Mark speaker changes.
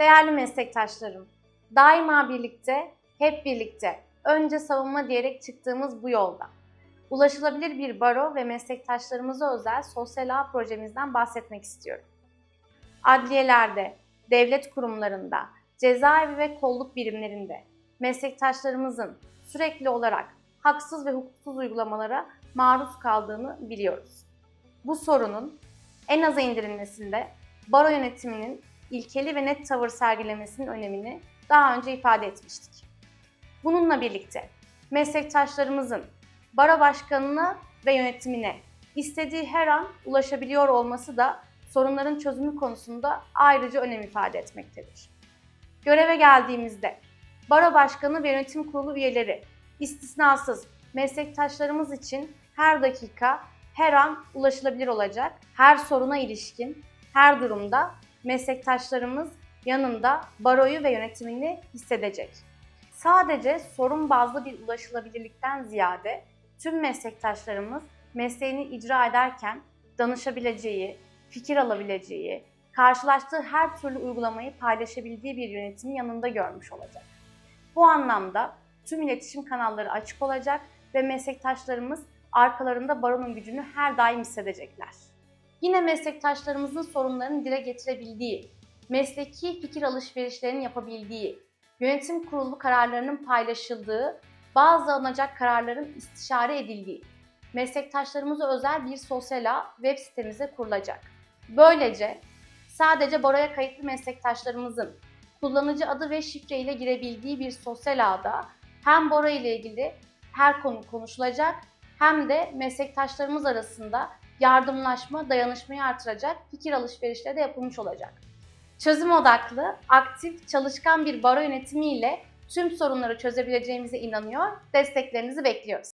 Speaker 1: Değerli meslektaşlarım, daima birlikte, hep birlikte, önce savunma diyerek çıktığımız bu yolda ulaşılabilir bir baro ve meslektaşlarımıza özel sosyal ağ projemizden bahsetmek istiyorum. Adliyelerde, devlet kurumlarında, cezaevi ve kolluk birimlerinde meslektaşlarımızın sürekli olarak haksız ve hukuksuz uygulamalara maruz kaldığını biliyoruz. Bu sorunun en aza indirilmesinde baro yönetiminin ilkeli ve net tavır sergilemesinin önemini daha önce ifade etmiştik. Bununla birlikte meslektaşlarımızın baro başkanına ve yönetimine istediği her an ulaşabiliyor olması da sorunların çözümü konusunda ayrıca önem ifade etmektedir. Göreve geldiğimizde baro başkanı ve yönetim kurulu üyeleri istisnasız meslektaşlarımız için her dakika, her an ulaşılabilir olacak. Her soruna ilişkin, her durumda meslektaşlarımız yanında baroyu ve yönetimini hissedecek. Sadece sorun bazlı bir ulaşılabilirlikten ziyade tüm meslektaşlarımız mesleğini icra ederken danışabileceği, fikir alabileceği, karşılaştığı her türlü uygulamayı paylaşabildiği bir yönetimin yanında görmüş olacak. Bu anlamda tüm iletişim kanalları açık olacak ve meslektaşlarımız arkalarında baronun gücünü her daim hissedecekler. Yine meslektaşlarımızın sorunlarını dile getirebildiği, mesleki fikir alışverişlerinin yapabildiği, yönetim kurulu kararlarının paylaşıldığı, bazı alınacak kararların istişare edildiği, meslektaşlarımıza özel bir sosyal ağ web sitemize kurulacak. Böylece sadece Bora'ya kayıtlı meslektaşlarımızın kullanıcı adı ve şifre ile girebildiği bir sosyal ağda hem Bora ile ilgili her konu konuşulacak hem de meslektaşlarımız arasında yardımlaşma, dayanışmayı artıracak fikir alışverişleri de yapılmış olacak. Çözüm odaklı, aktif, çalışkan bir baro yönetimiyle tüm sorunları çözebileceğimize inanıyor, desteklerinizi bekliyoruz.